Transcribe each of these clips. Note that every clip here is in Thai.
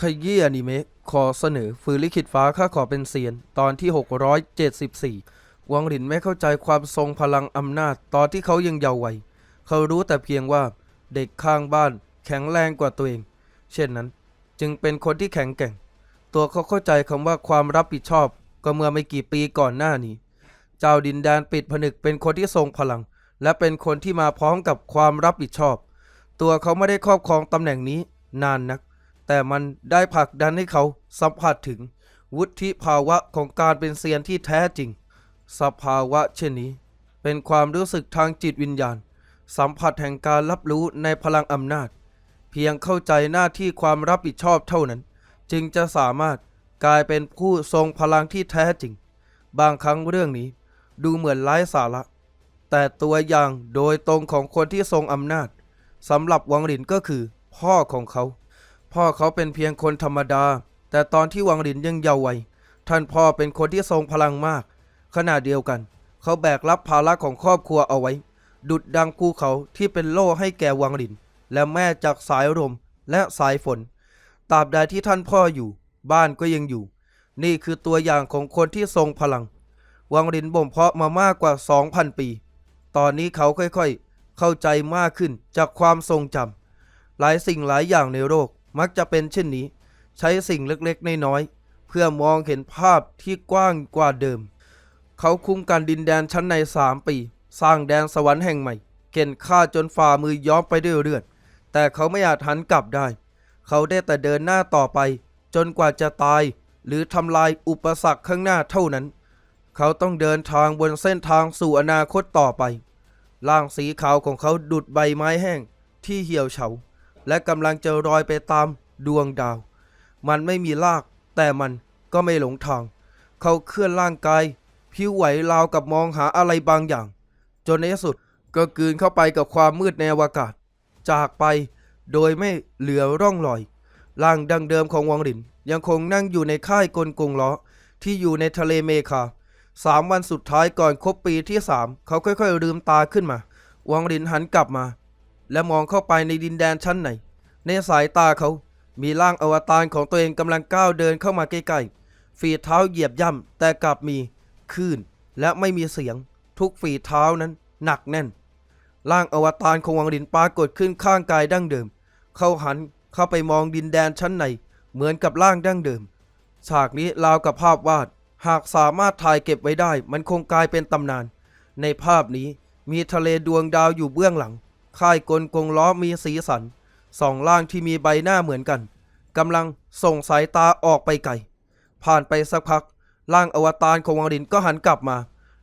ขยี้อนิเมะขอเสนอฝืนลิขิตฟ้าข้าขอเป็นเซียน ตอนที่ 674 วังหลินไม่เข้าใจความทรงพลังอำนาจ ตอนที่เขายังเยาว์วัย เขารู้แต่เพียงว่าเด็กข้างบ้านแข็งแรงกว่าตัวเอง เช่นนั้น จึงเป็นคนที่แข็งแกร่ง ตัวเขาเข้าใจคำว่าความรับผิดชอบ ก็เมื่อไม่กี่ปีก่อนหน้านี้ เจ้าดินแดนปิดผนึกเป็นคนที่ทรงพลัง และเป็นคนที่มาพร้อมกับความรับผิดชอบ ตัวเขาไม่ได้ครอบครองตำแหน่งนี้นานนัก แต่มันได้ผลักดันให้เขาสัมผัสถึง วุฒิภาวะของการเป็นเซียนที่แท้จริง สภาวะเช่นนี้ เป็นความรู้สึกทางจิตวิญญาณ สัมผัสแห่งการรับรู้ในพลังอำนาจ เพียงเข้าใจหน้าที่ความรับผิดชอบเท่านั้น จึงจะสามารถกลายเป็นผู้ทรงพลังที่แท้จริง บางครั้งเรื่องนี้ดูเหมือนไร้สาระ แต่ตัวอย่างโดยตรงของคนที่ทรงอำนาจสำหรับวังหลินก็คือพ่อของเขา พ่อเขาเป็นเพียงคนธรรมดา แต่ตอนที่วังหลินยังเยาว์วัย ท่านพ่อเป็นคนที่ทรงพลังมาก ขณะเดียวกัน เขาแบกรับภาระของครอบครัวเอาไว้ ดุดดังภูเขาที่เป็นโล่ให้แก่วังหลิน และแม่จากสายลมและสายฝน ตราบใดที่ท่านพ่ออยู่ บ้านก็ยังอยู่ นี่คือตัวอย่างของคนที่ทรงพลัง วังหลินบ่มเพาะมามากกว่า 2,000 ปี ตอนนี้เขาค่อยๆ เข้าใจมากขึ้นจากความทรงจำหลายสิ่งหลายอย่างในโลก มักจะเป็นเช่นนี้ ใช้สิ่งเล็กๆ น้อยๆ เพื่อมองเห็นภาพที่กว้างกว่าเดิม เขาคุ้มกันดินแดนชั้นในสามปี สร้างแดนสวรรค์แห่งใหม่ เข็นฆ่าจนฝ่ามือย้อมไปด้วยเลือด แต่เขาไม่อาจหันกลับได้ เขาได้แต่เดินหน้าต่อไป จนกว่าจะตาย หรือทำลายอุปสรรคข้างหน้าเท่านั้น เขาต้องเดินทางบนเส้นทางสู่อนาคตต่อไป ร่างสีขาวของเขาดุดใบไม้แห้งที่เหี่ยวเฉา และกำลังจะลอยไปตามดวงดาว มันไม่มีราก แต่มันก็ไม่หลงทาง เขาเคลื่อนร่างกายผิวไหวราวกับมองหาอะไรบางอย่าง จนในที่สุดก็กลืนเข้าไปกับความมืดในอวกาศ จากไปโดยไม่เหลือร่องรอย ร่างดังเดิมของวังหลินยังคงนั่งอยู่ในค่ายกลกงล้อที่อยู่ในทะเลเมคาสามวันสุดท้ายก่อนครบปีที่สามเขาค่อยๆลืมตาขึ้นมา วังหลินหันกลับมา และมองเข้าไปในดินแดนชั้นไหนในสายตาเขา มีร่างอวตารของตัวเองกำลังก้าวเดินเข้ามาใกล้ๆ ฝีเท้าเหยียบย่ำแต่กลับมีคลื่นและไม่มีเสียง ทุกฝีเท้านั้นหนักแน่น ร่างอวตารของวังหลินปรากฏขึ้นข้างกายดั้งเดิม เขาหันเข้าไปมองดินแดนชั้นในเหมือนกับร่างดั้งเดิม ฉากนี้ราวกับภาพวาด หากสามารถถ่ายเก็บไว้ได้ มันคงกลายเป็นตำนาน ในภาพนี้มีทะเลดวงดาวอยู่เบื้องหลัง ค่ายกลกงล้อมีสีสันสองร่างที่มีใบหน้าเหมือนกันกำลังส่งสายตาออกไปไกล ผ่านไปสักพัก ร่างอวตารของวังหลินก็หันกลับมา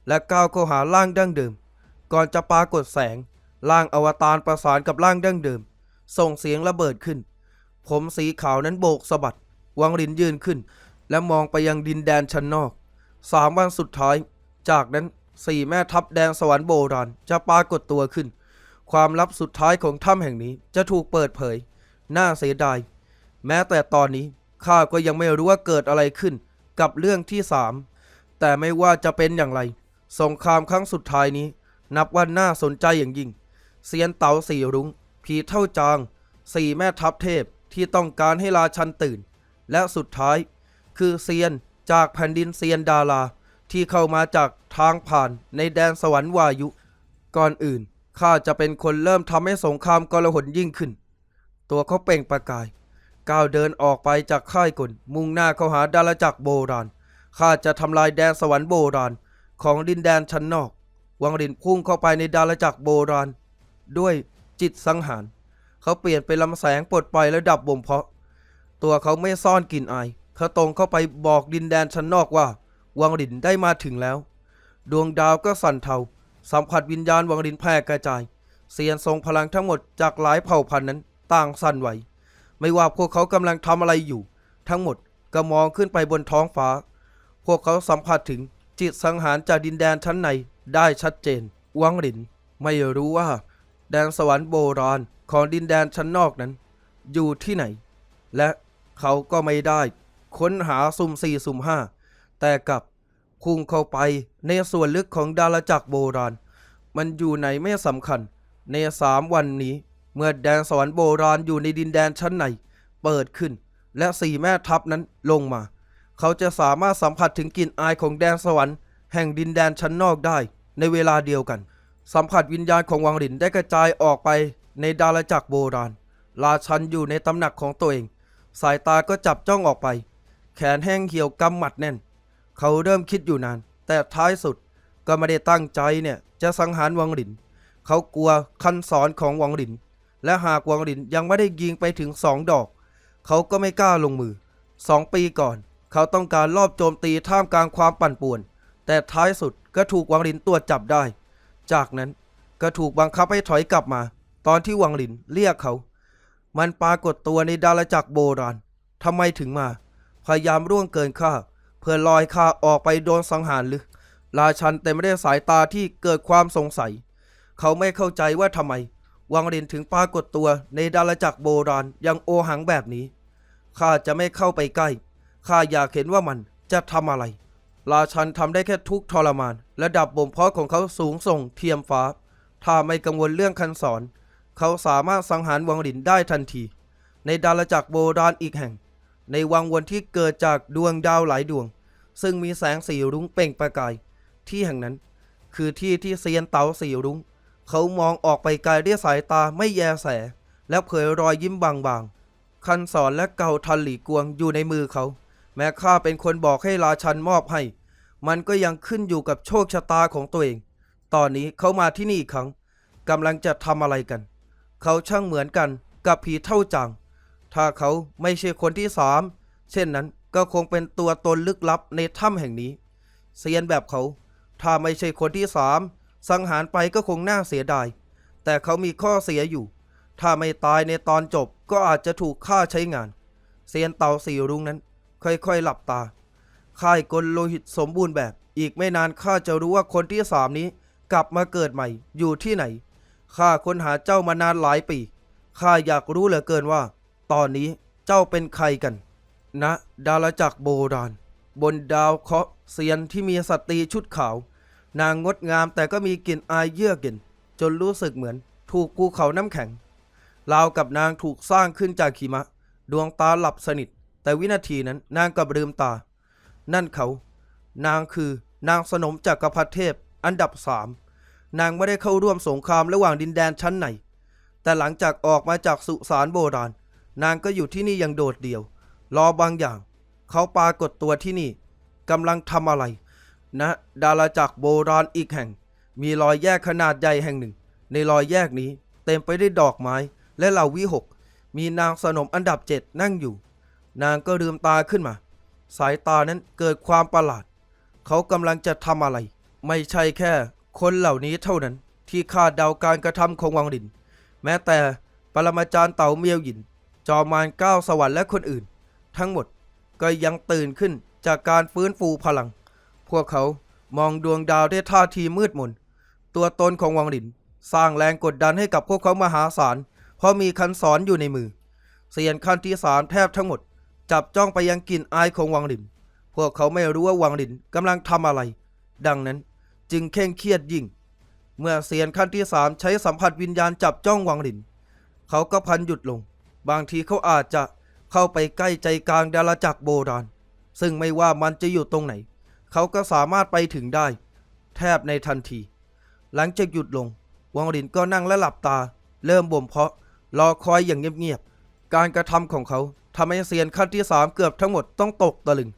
และก้าวเข้าหาร่างดั้งเดิม ก่อนจะปรากฏแสง ร่างอวตารประสานกับร่างดั้งเดิม ส่งเสียงระเบิดขึ้น ผมสีขาวนั้นโบกสะบัด วังหลินยืนขึ้น และมองไปยังดินแดนชั้นนอกสามวันสุดท้าย จากนั้นสี่แม่ทัพแดนสวรรค์โบราณจะปรากฏตัวขึ้น ความลับสุดท้ายของถ้ำแห่งนี้จะถูกเปิดเผย น่าเสียดาย แม้แต่ตอนนี้ข้าก็ยังไม่รู้ว่าเกิดอะไรขึ้นกับเรื่องที่สามแต่ไม่ว่าจะเป็นอย่างไร สงครามครั้งสุดท้ายนี้ นับว่าน่าสนใจอย่างยิ่ง เซียนเต๋าสี่รุง้ง ผีเท่าจาง สี่แม่ทัพเทพที่ต้องการให้ราชันตื่น และสุดท้าย คือเซียนจากแผ่นดินเซียนดาราที่เข้ามาจากทางผ่านในแดนสวรรค์วายุ ก่อนอื่น ข้าจะเป็นคนเริ่มทำให้สงครามกลาหนยิ่งขึ้น ตัวเขาเปล่งประกาย ก้าวเดินออกไปจากค่ายกลมุ่งหน้าเข้าหาดาราจักรโบราณ ข้าจะทำลายแดนสวรรค์โบราณ ของดินแดนชั้นนอก วังรินพุ่งเข้าไปในดาราจักรโบราณ ด้วยจิตสังหาร เขาเปลี่ยนเป็นลำแสงปลดปล่อยและดับบ่มเพาะ ตัวเขาไม่ซ่อนกลิ่นอายเขาตรงเข้าไปบอกดินแดนชั้นนอกว่า วังรินได้มาถึงแล้ว ดวงดาวก็สั่นเทา สัมผัสวิญญาณวังรินแพร่กระจาย เสียนทรงพลังทั้งหมดจากหลายเผ่าพันธุ์นั้นต่างสั่นไหว ไม่ว่าพวกเขากำลังทำอะไรอยู่ ทั้งหมดก็มองขึ้นไปบนท้องฟ้า พวกเขาสัมผัสถึงจิตสังหารจากดินแดนชั้นในได้ชัดเจน วังหลินไม่รู้ว่า แดนสวรรค์โบราณของดินแดนชั้นนอกนั้น อยู่ที่ไหน และเขาก็ไม่ได้ ค้นหาสุ่มสี่สุ่มห้าแต่กับ พุ่งเข้าไปในส่วนลึกของดาราจักรโบราณ มันอยู่ไหนไม่สำคัญ ในสามวันนี้ เมื่อแดนสวรรค์โบราณอยู่ในดินแดนชั้นในเปิดขึ้น และสี่แม่ทัพนั้นลงมา เขาจะสามารถสัมผัสถึงกลิ่นอายของแดนสวรรค์แห่งดินแดนชั้นนอกได้ ในเวลาเดียวกัน สัมผัสวิญญาณของวังหลินได้กระจายออกไปในดาราจักรโบราณราชันอยู่ในตำหนักของตัวเอง สายตาก็จับจ้องออกไป แขนแห้งเหี่ยวกำหมัดแน่น เขาเริ่มคิดอยู่นาน แต่ท้ายสุดก็ไม่ได้ตั้งใจเนี่ยจะสังหารวังหลิน เขากลัวคันสอนของวังหลิน และหากวังหลินยังไม่ได้ยิงไปถึงสองดอก เขาก็ไม่กล้าลงมือสองปีก่อน เขาต้องการลอบโจมตีท่ามกลางความปั่นป่วน แต่ท้ายสุดก็ถูกวังหลินตรวจจับได้ จากนั้นก็ถูกบังคับให้ถอยกลับมา ตอนที่วังหลินเรียกเขา มันปรากฏตัวในดาราจักรโบราณทำไมถึงมา พยายามร่วงเกินข้า เพื่อลอยข้าออกไปโดนสังหารหรือ ราชันเต็มไปด้วยสายตาที่เกิดความสงสัย เขาไม่เข้าใจว่าทำไม วังรินถึงปรากฏตัวในดาราจักรโบราณยังโอหังแบบนี้ ข้าจะไม่เข้าไปใกล้ ข้าอยากเห็นว่ามันจะทำอะไร ราชันทำได้แค่ทุกข์ทรมานและดับบ่มเพาะของเขาสูงส่งเทียมฟ้า ถ้าไม่กังวลเรื่องคันสอน เขาสามารถสังหารวังหลินได้ทันที ในดาราจักรโบราณอีกแห่ง ในวังวนที่เกิดจากดวงดาวหลายดวง ซึ่งมีแสงสีรุ้งเปล่งประกาย ที่แห่งนั้น คือที่ที่เซียนเต๋าสีรุ้ง เขามองออกไปไกลด้วยสายตาไม่แยแส แล้วเผยรอยยิ้มบางๆ คันสอนและเก่าทันหลีกวงอยู่ในมือเขา แม้ข้าเป็นคนบอกให้ราชันมอบให้ มันก็ยังขึ้นอยู่กับโชคชะตาของตัวเอง ตอนนี้เขามาที่นี่อีกครั้งกำลังจะทำอะไรกัน เขาช่างเหมือนกันกับผีเท่าจาง ถ้าเขาไม่ใช่คนที่สามเช่นนั้นก็คงเป็นตัวตนลึกลับในถ้ำแห่งนี้เซียนแบบเขา ถ้าไม่ใช่คนที่สามสังหารไปก็คงน่าเสียดาย แต่เขามีข้อเสียอยู่ ถ้าไม่ตายในตอนจบก็อาจจะถูกฆ่าใช้งาน เซียนเต่าสีรุ้งนั้น ค่อยๆหลับตา ค่ายกลโลหิตสมบูรณ์แบบ อีกไม่นานข้าจะรู้ว่าคนที่สามนี้ กลับมาเกิดใหม่อยู่ที่ไหน ข้าค้นหาเจ้ามานานหลายปี ข้าอยากรู้เหลือเกินว่า ตอนนี้เจ้าเป็นใครกันณนะดาราจักรโบราณ บนดาวเคราะห์เซียนที่มีสตรีชุดขาว นางงดงามแต่ก็มีกลิ่นอายเยือกเย็นจนรู้สึกเหมือน ถูกภูเขาน้ำแข็งราวกับนางถูกสร้างขึ้นจากหิมะ ดวงตาหลับสนิท แต่วินาทีนั้นนางกลับลืมตา นั่นเขา นางคือนางสนมจากักรพรรดิเทพอันดับสามนางไม่ได้เข้าร่วมสงครามระหว่างดินแดนชั้นไหน แต่หลังจากออกมาจากสุสานโบราณ นางก็อยู่ที่นี่อย่างโดดเดี่ยว รอบางอย่าง เขาปรากฏตัวที่นี่กำลังทำอะไรณนะดาราจักรโบราณอีกแห่ง มีรอยแยกขนาดใหญ่แห่งหนึ่ง ในรอยแยกนี้ เต็มไปด้วยดอกไม้และเหล่าวิหก มีนางสนมอันดับเจ็ดนั่งอยู่ นางก็ลืมตาขึ้นมา สายตานั้นเกิดความประหลาด เขากำลังจะทำอะไร ไม่ใช่แค่ คนเหล่านี้เท่านั้น ที่คาดเดาการกระทำของวังดิน แม้แต่ปรมาจารย์เต่าเมียวหยิน จอมารก้าวสวรรค์และคนอื่น ทั้งหมดก็ยังตื่นขึ้นจากการฟื้นฟูพลัง พวกเขามองดวงดาวด้วยท่าทีมืดมน ตัวตนของวังหลิน สร้างแรงกดดันให้กับพวกเขามหาศาล เพราะมีคันสอนอยู่ในมือ เสียนขั้นที่สามแทบทั้งหมด จับจ้องไปยังกลิ่นอายของวังหลิน พวกเขาไม่รู้ว่าวังหลินกำลังทำอะไร ดังนั้นจึงเคร่งเครียดยิ่ง เมื่อเสียนขั้นที่สามใช้สัมผัสวิญญาณจับจ้องวังหลิน เขาก็พันหยุดลง บางทีเขาอาจจะเข้าไปใกล้ใจกลางดาราจักรโบราณ ซึ่งไม่ว่ามันจะอยู่ตรงไหน เขาก็สามารถไปถึงได้ แทบในทันที หลังจากหยุดลง วังหลินก็นั่งและหลับตา เริ่มบ่มเพาะ รอคอยอย่างเงียบๆ การกระทำของเขาทำให้เซียนขั้นที่สามเกือบทั้งหมดต้องตกตะลึง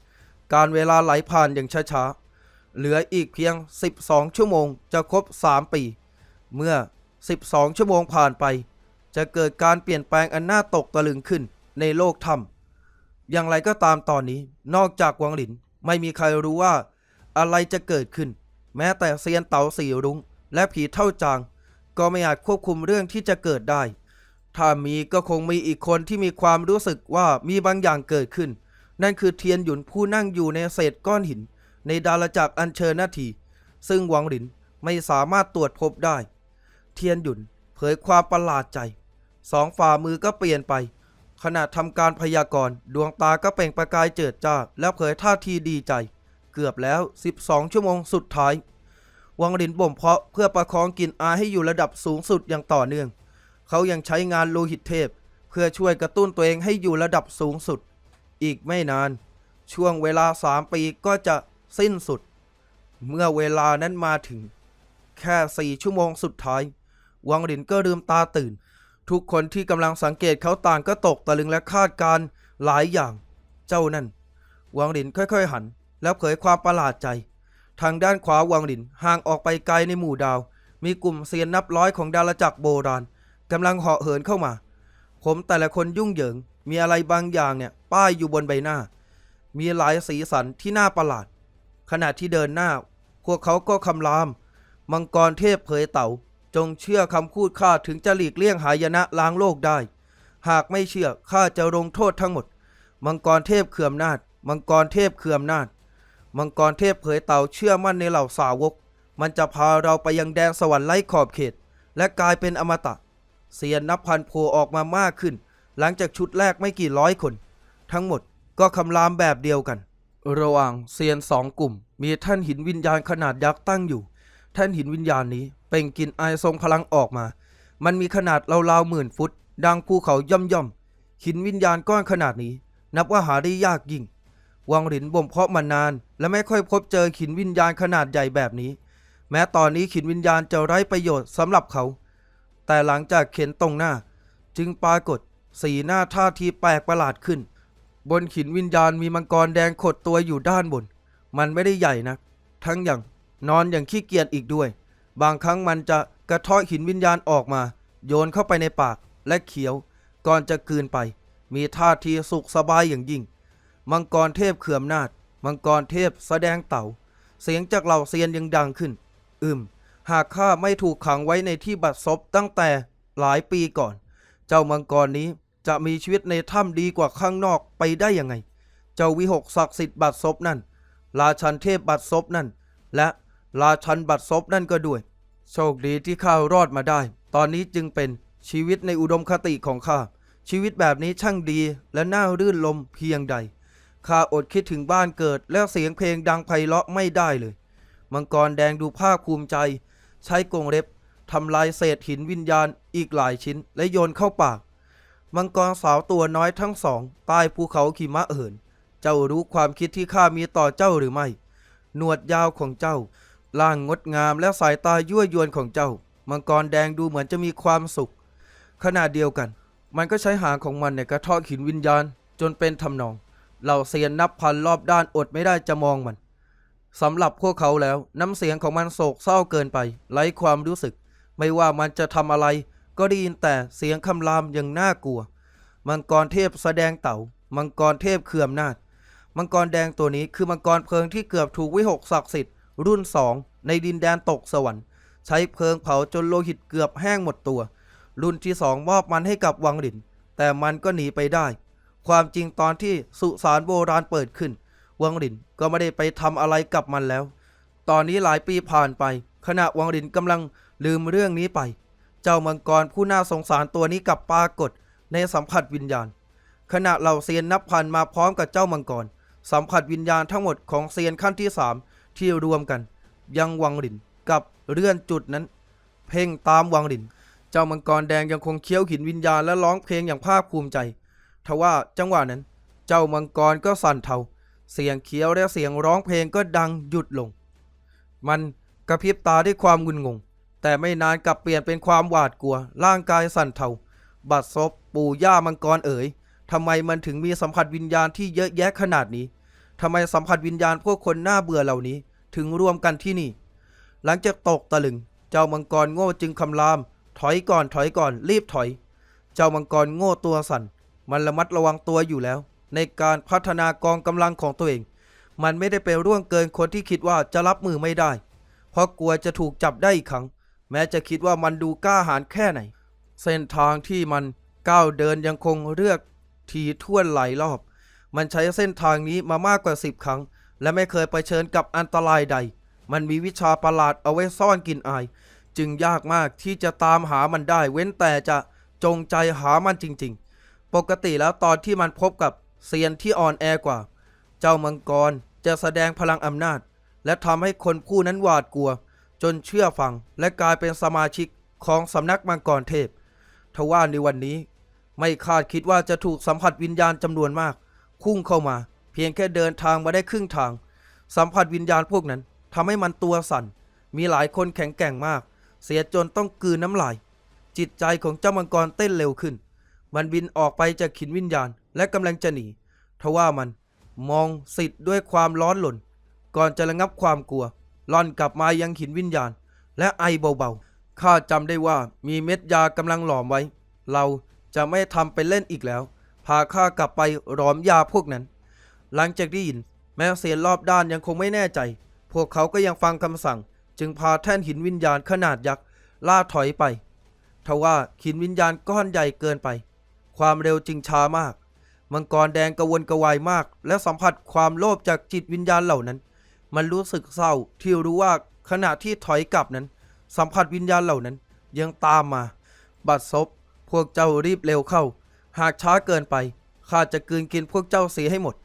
การเวลาไหลผ่านอย่างช้าๆ เหลืออีกเพียง 12 ชั่วโมงจะครบ 3 ปี เมื่อ 12 ชั่วโมงผ่านไป จะเกิดการเปลี่ยนแปลงอันน่าตกตะลึงขึ้นในโลกถ้ำอย่างไรก็ตามตอนนี้ นอกจากวังหลินไม่มีใครรู้ว่า อะไรจะเกิดขึ้น แม้แต่เซียนเต๋าสีรุ้งและผีเท่าจาง ก็ไม่อาจควบคุมเรื่องที่จะเกิดได้ ถ้ามีก็คงมีอีกคนที่มีความรู้สึกว่ามีบางอย่างเกิดขึ้น นั่นคือเทียนหยุนผู้นั่งอยู่ในเศษก้อนหิน ในดาราจักรอัญเชิญนาที ซึ่งหวังหลินไม่สามารถตรวจพบได้ เทียนหยุนเผยความประหลาดใจ สองฝ่ามือก็เปลี่ยนไป ขณะทำการพยากรณ์ดวงตาก็เปล่งประกายเจิดจ้า แล้วเผยท่าทีดีใจ เกือบแล้ว 12 ชั่วโมงสุดท้าย วังหลินบ่มเพาะเพื่อประคองกลินอายให้อยู่ระดับสูงสุดอย่างต่อเนื่อง เขายังใช้งานโลหิตเทพ เพื่อช่วยกระตุ้นตัวเองให้อยู่ระดับสูงสุด อีกไม่นาน ช่วงเวลาสามปีก็จะสิ้นสุด เมื่อเวลานั้นมาถึง แค่สี่ชั่วโมงสุดท้าย วังหลินก็ลืมตาตื่น ทุกคนที่กำลังสังเกตเขาต่างก็ตกตะลึงและคาดการณ์หลายอย่าง เจ้านั่น วังหลินค่อยๆหัน แล้วเผยความประหลาดใจ ทางด้านขวาวังหลินห่างออกไปไกลในหมู่ดาว มีกลุ่มเซียนนับร้อยของดาราจักรโบราณกำลังเหาะเหินเข้ามา ผมแต่ละคนยุ่งเหยิง มีอะไรบางอย่างเนี่ย ป้ายอยู่บนใบหน้า มีหลายสีสันที่น่าประหลาด ขณะที่เดินหน้า พวกเขาก็คำราม มังกรเทพเผยเต่า จงเชื่อคำพูดข้าถึงจะหลีกเลี่ยงหายนะล้างโลกได้ หากไม่เชื่อข้าจะลงโทษทั้งหมด มังกรเทพเขื่อมนาจมังกรเทพเขื่อมนาจมังกรเทพเผยเต่าเชื่อมั่นในเหล่าสาวก มันจะพาเราไปยังแดนสวรรค์ไร้ขอบเขต และกลายเป็นอมตะ เสียนนับพันโผล่ออกมามากขึ้น หลังจากชุดแรกไม่กี่ร้อยคน ทั้งหมดก็คำรามแบบเดียวกัน ระหว่างเซียนสองกลุ่ม มีท่านหินวิญญาณขนาดยักษ์ตั้งอยู่ ท่านหินวิญญาณนี้ เป่งกลินอายทรงพลังออกมา มันมีขนาดราวๆหมื่นฟุต ดังภูเขาย่อมย่อมๆหินวิญญาณก้อนขนาดนี้ นับว่าหาได้ยากยิ่ง วังหลินบ่มเพาะมานาน และไม่ค่อยพบเจอหินวิญญาณขนาดใหญ่แบบนี้ แม้ตอนนี้หินวิญญาณจะไร้ประโยชน์สำหรับเขา แต่หลังจากเข็นตรงหน้า จึงปรากฏสีหน้าท่าทีแปลกประหลาดขึ้น บนหินวิญญาณมีมังกรแดงขดตัวอยู่ด้านบน มันไม่ได้ใหญ่นะ ทั้งอย่างนอนอย่างขี้เกียจอีกด้วย บางครั้งมันจะกระเทาะหินวิญญาณออกมา โยนเข้าไปในปากและเคี้ยว ก่อนจะกืนไป มีท่าทีสุขสบายอย่างยิ่ง มังกรเทพเขื่อมนาจมังกรเทพแสดงเต่า เสียงจากเหล่าเซียนยังดังขึ้น อืม หากข้าไม่ถูกขังไว้ในที่บัดซบตั้งแต่หลายปีก่อน เจ้ามังกรนี้จะมีชีวิตในถ้ำดีกว่าข้างนอกไปได้ยังไง เจ้าวิหกศักดิ์สิทธิ์บัดซบนั่น ราชันเทพบัดซบนั่น และ ราชันบัดซบนั่นก็ด้วย โชคดีที่ข้ารอดมาได้ ตอนนี้จึงเป็นชีวิตในอุดมคติของข้า ชีวิตแบบนี้ช่างดีและน่ารื่นลมเพียงใด ข้าอดคิดถึงบ้านเกิดและเสียงเพลงดังไพเราะไม่ได้เลย มังกรแดงดูภาคภูมิใจ ใช้กรงเล็บทำลายเศษหินวิญญาณอีกหลายชิ้น และโยนเข้าปาก มังกรสาวตัวน้อยทั้งสองใต้ภูเขาขิมะเหินเจ้ารู้ความคิดที่ข้ามีต่อเจ้าหรือไม่ หนวดยาวของเจ้า ร่างงดงามและสายตายั่วยวนของเจ้า มังกรแดงดูเหมือนจะมีความสุข ขณะเดียวกัน มันก็ใช้หางของมันในกระเทาะหินวิญญาณจนเป็นทำนอง เหล่าเซียนนับพันรอบด้านอดไม่ได้จะมองมันสำหรับพวกเขาแล้วน้ำเสียงของมันโศกเศร้าเกินไปไร้ความรู้สึก ไม่ว่ามันจะทำอะไร ก็ได้ยินแต่เสียงคำรามอย่างน่ากลัว มังกรเทพแสดงเต่า มังกรเทพเขื่อมนาจมังกรแดงตัวนี้คือมังกรเพลิงที่เกือบถูกวิหกศักดิ์สิทธิ์ รุ่นสองในดินแดนตกสวรรค์ ใช้เพลิงเผาจนโลหิตเกือบแห้งหมดตัว รุ่นที่สองมอบมันให้กับวังหลิน แต่มันก็หนีไปได้ ความจริงตอนที่สุสานโบราณเปิดขึ้น วังหลินก็ไม่ได้ไปทำอะไรกับมันแล้ว ตอนนี้หลายปีผ่านไป ขณะวังหลินกำลังลืมเรื่องนี้ไป เจ้ามังกรผู้น่าสงสารตัวนี้กลับปรากฏในสัมผัสวิญญาณ ขณะเหล่าเซียนนับพันมาพร้อมกับเจ้ามังกรสัมผัสวิญญาณทั้งหมดของเซียนขั้นที่สาม ที่รวมกัน ยังวังหลินกับเลื่อนจุดนั้น เพ่งตามวังหลิน เจ้ามังกรแดงยังคงเคี้ยวหินวิญญาณและร้องเพลงอย่างภาคภูมิใจทว่าจังหวะนั้น เจ้ามังกรก็สั่นเทา เสียงเคี้ยวและเสียงร้องเพลงก็ดังหยุดลง มันกระพริบตาด้วยความงุนงง แต่ไม่นานกลับเปลี่ยนเป็นความหวาดกลัว ร่างกายสั่นเทาบัดซบปู่ย่ามังกรเอ๋ยทำไมมันถึงมีสัมผัสวิญญาณที่เยอะแยะขนาดนี้ ทำไมสัมผัสวิญญาณพวกคนน่าเบื่อเหล่านี้ ถึงรวมกันที่นี่ หลังจากตกตะลึง เจ้ามังกรโง่จึงคำราม ถอยก่อนถอยก่อน รีบถอย เจ้ามังกรโง่ตัวสั่น มันระมัดระวังตัวอยู่แล้ว ในการพัฒนากองกำลังของตัวเอง มันไม่ได้ไปร่วงเกินคนที่คิดว่าจะรับมือไม่ได้ เพราะกลัวจะถูกจับได้อีกครั้ง แม้จะคิดว่ามันดูกล้าหาญแค่ไหน เส้นทางที่มันก้าวเดินยังคงเลือกทีท่วนหลายรอบ มันใช้เส้นทางนี้มามากกว่าสิบครั้ง และไม่เคยไปเชิญกับอันตรายใด มันมีวิชาประหลาดเอาไว้ซ่อนกลินอาย จึงยากมากที่จะตามหามันได้ เว้นแต่จะจงใจหามันจริง ๆ ปกติแล้วตอนที่มันพบกับเซียนที่อ่อนแอกว่า เจ้ามังกรจะแสดงพลังอำนาจ และทำให้คนผู้นั้นหวาดกลัว จนเชื่อฟังและกลายเป็นสมาชิกของสำนักมังกรเทพทว่าในวันนี้ ไม่คาดคิดว่าจะถูกสัมผัสวิญญาณจำนวนมาก พุ่งเข้ามา เพียงแค่เดินทางมาได้ครึ่งทาง สัมผัสวิญญาณพวกนั้นทำให้มันตัวสั่น มีหลายคนแข็งแกร่งมาก เสียจนต้องกืนน้ำลาย จิตใจของเจ้ามังกรเต้นเร็วขึ้น มันบินออกไปจากขินวิญญาณและกำลังจะหนีทว่ามันมองสิทธิ์ด้วยความร้อนหล่น ก่อนจะระงับความกลัวล่อนกลับมายังหินวิญญาณ และไอเบาๆข้าจำได้ว่ามีเม็ดยากำลังหลอมไว้ เราจะไม่ทำไปเล่นอีกแล้ว พาข้ากลับไปหลอมยาพวกนั้น หลังจากได้ยิน แม้เสียนรอบด้านยังคงไม่แน่ใจ พวกเขาก็ยังฟังคำสั่ง จึงพาแท่นหินวิญญาณขนาดยักษ์ล่าถอยไปทว่าหินวิญญาณก้อนใหญ่เกินไป ความเร็วจึงช้ามาก มังกรแดงกระวนกระวายมาก และสัมผัสความโลภจากจิตวิญญาณเหล่านั้น มันรู้สึกเศร้าที่รู้ว่าขณะที่ถอยกลับนั้น สัมผัสวิญญาณเหล่านั้นยังตามมา บัดซบพวกเจ้ารีบเร็วเข้า หากช้าเกินไปข้าจะกืนกินพวกเจ้าเสียให้หมด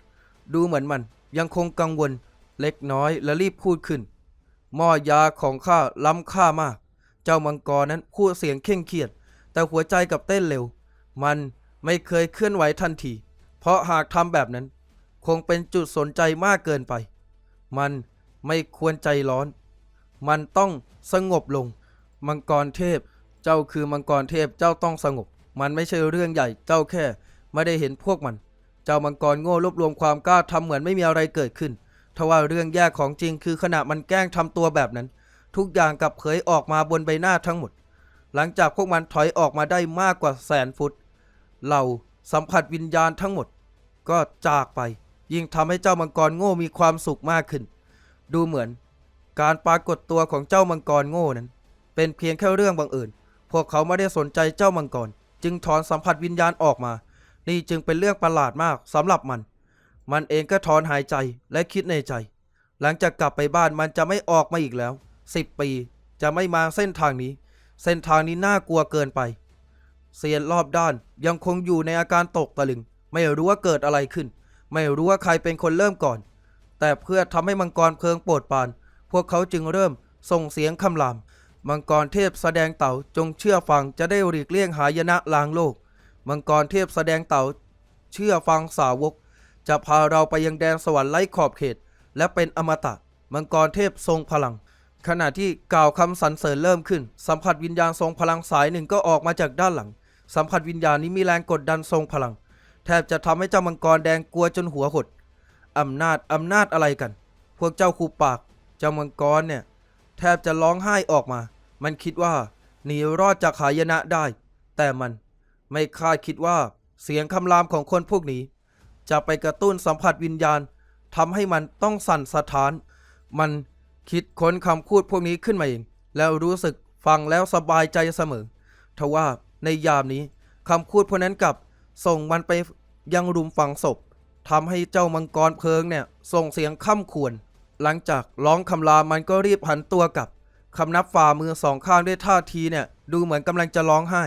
ดูเหมือนมันยังคงกังวลเล็กน้อยและรีบพูดขึ้น หม้อยาของข้าล้ำค่ามาก เจ้ามังกรนั้นพูดเสียงเคร่งเครียด แต่หัวใจกับเต้นเร็ว มันไม่เคยเคลื่อนไหวทันที เพราะหากทำแบบนั้น คงเป็นจุดสนใจมากเกินไป มันไม่ควรใจร้อน มันต้องสงบลง มังกรเทพ เจ้าคือมังกรเทพเจ้าต้องสงบ มันไม่ใช่เรื่องใหญ่เจ้าแค่ ไม่ได้เห็นพวกมัน เจ้ามังกรโง่รวบรวมความกล้าทำเหมือนไม่มีอะไรเกิดขึ้นทว่าเรื่องแย่ของจริงคือขณะมันแกล้งทำตัวแบบนั้น ทุกอย่างกลับเผยออกมาบนใบหน้าทั้งหมด หลังจากพวกมันถอยออกมาได้มากกว่าแสนฟุตเหล่าสัมผัสวิญญาณทั้งหมด ก็จากไป ยิ่งทำให้เจ้ามังกรโง่มีความสุขมากขึ้น ดูเหมือน การปรากฏตัวของเจ้ามังกรโง่นั้น เป็นเพียงแค่เรื่องบังเอิญพวกเขาไม่ได้สนใจเจ้ามังกร จึงถอนสัมผัสวิญญาณออกมา นี่จึงเป็นเรื่องประหลาดมากสำหรับมัน มันเองก็ถอนหายใจและคิดในใจ หลังจากกลับไปบ้านมันจะไม่ออกมาอีกแล้วสิบปี จะไม่มาเส้นทางนี้ เส้นทางนี้น่ากลัวเกินไป เซียนรอบด้านยังคงอยู่ในอาการตกตะลึง ไม่รู้ว่าเกิดอะไรขึ้น ไม่รู้ว่าใครเป็นคนเริ่มก่อน แต่เพื่อทำให้มังกรเพลิงโปรดปราน พวกเขาจึงเริ่มส่งเสียงคำราม มังกรเทพแสดงเต่าจงเชื่อฟังจะได้หลีกเลี่ยงหายนะลางโลก มังกรเทพแสดงเต่าเชื่อฟังสาวก จะพาเราไปยังแดนสวรรค์ไร้ขอบเขต และเป็นอมตะ มังกรเทพทรงพลัง ขณะที่กล่าวคำสรรเสริญเริ่มขึ้น สัมผัสวิญญาณทรงพลังสายหนึ่งก็ออกมาจากด้านหลัง สัมผัสวิญญาณนี้มีแรงกดดันทรงพลัง แทบจะทำให้เจ้ามังกรแดงกลัวจนหัวหดอำนาจอำนาจอะไรกัน พวกเจ้าคูปากเจ้ามังกรเนี่ย แทบจะร้องไห้ออกมา มันคิดว่าหนีรอดจากหายนะได้ แต่มันไม่คาดคิดว่าเสียงคำรามของคนพวกนี้ จะไปกระตุ้นสัมผัสวิญญาณทำให้มันต้องสั่นสะท้าน มันคิดค้นคำพูดพวกนี้ขึ้นมาเอง แล้วรู้สึกฟังแล้วสบายใจเสมอทว่าในยามนี้คำพูดพวกนั้นกลับส่งมันไปยังรุมฝังศพทำให้เจ้ามังกรเพลิงเนี่ยส่งเสียงค่ำควร หลังจากร้องคำรามมันก็รีบหันตัวกลับคำนับฝ่ามือสองข้างด้วยท่าทีเนี่ย ดูเหมือนกำลังจะร้องไห้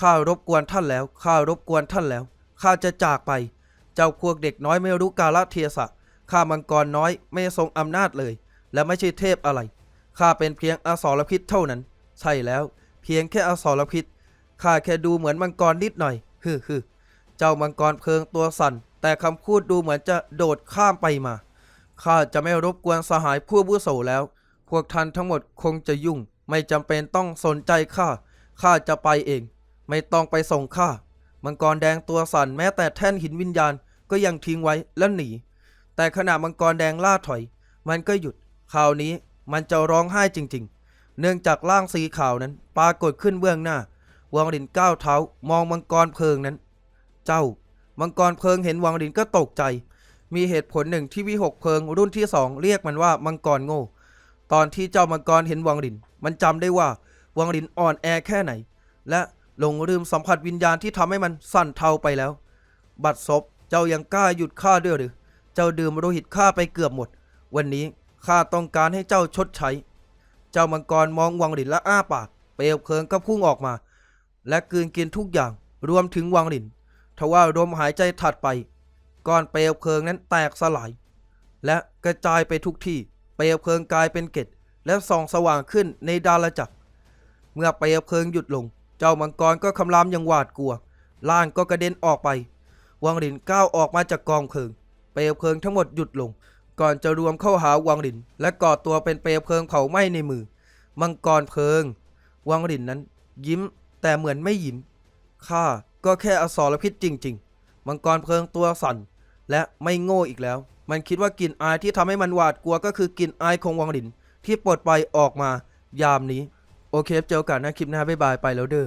ข้ารบกวนท่านแล้ว ข้ารบกวนท่านแล้ว ข้าจะจากไป เจ้าพวกเด็กน้อยไม่รู้กาลเทศะ ข้ามังกรน้อยไม่ทรงอำนาจเลย และไม่ใช่เทพอะไร ข้าเป็นเพียงอสรพิษเท่านั้น ใช่แล้ว เพียงแค่อสรพิษ ข้าแค่ดูเหมือนมังกรนิดหน่อย ฮึฮึเจ้ามังกรเพลิงตัวสั่น แต่คำพูดดูเหมือนจะโดดข้ามไปมา ข้าจะไม่รบกวนสหายผู้อาวุโสแล้ว พวกท่านทั้งหมดคงจะยุ่ง ไม่จำเป็นต้องสนใจข้า ข้าจะไปเอง ไม่ต้องไปส่งข้า มังกรแดงตัวสั่นแม้แต่แท่นหินวิญญาณก็ยังทิ้งไว้และหนี แต่ขณะมังกรแดงล่าถอย มันก็หยุด คราวนี้มันจะร้องไห้จริง ๆ เนื่องจากร่างสีขาวนั้นปรากฏขึ้นเบื้องหน้าวังดินก้าวเท้ามองมังกรเพลิงนั้น เจ้า มังกรเพลิงเห็นวังดินก็ตกใจ มีเหตุผลหนึ่งที่วิหกเพลิงรุ่นที่สองเรียกมันว่ามังกรโง่ ตอนที่เจ้ามังกรเห็นวังดิน มันจำได้ว่าวังดินอ่อนแอแค่ไหน และหลงลืมสัมผัสวิญญาณที่ทำให้มันสั่นเทาไปแล้ว บัดซบเจ้ายังกล้าหยุดข้าด้วยหรือ เจ้าดื่มโลหิตข้าไปเกือบหมด วันนี้ข้าต้องการให้เจ้าชดใช้ เจ้ามังกรมองวังหลินและอ้าปาก เปลวเพลิงก็พุ่งออกมา และกืนกินทุกอย่าง รวมถึงวังหลินทว่าลมหายใจถัดไป ก้อนเปลวเพลิงนั้นแตกสลาย และกระจายไปทุกที่ เปลวเพลิงกลายเป็นเกล็ดและส่องสว่างขึ้นในดาลจักร เมื่อเปลวเพลิงหยุดลง เจ้ามังกรก็คำรามอย่างหวาดกลัว ล่างก็กระเด็นออกไป วังหลินก้าวออกมาจากกองเพลิง เปลวเพลิงทั้งหมดหยุดลง ก่อนจะรวมเข้าหาวังหลิน และก่อตัวเป็นเปลวเพลิงเผาไหม้ในมือ มังกรเพลิง วังหลินนั้น ยิ้มแต่เหมือนไม่ยิ้มข้าก็แค่อสรพิษจริง ๆ มังกรเพลิงตัวสั่น และไม่โง่อีกแล้ว มันคิดว่ากลิ่นอายที่ทำให้มันหวาดกลัวก็คือกลิ่นอายของวังหลิน ที่ปลดไปออกมายามนี้ โอเคเจอกันนะคลิปหน้าบ๊ายบายไปแล้วเด้อ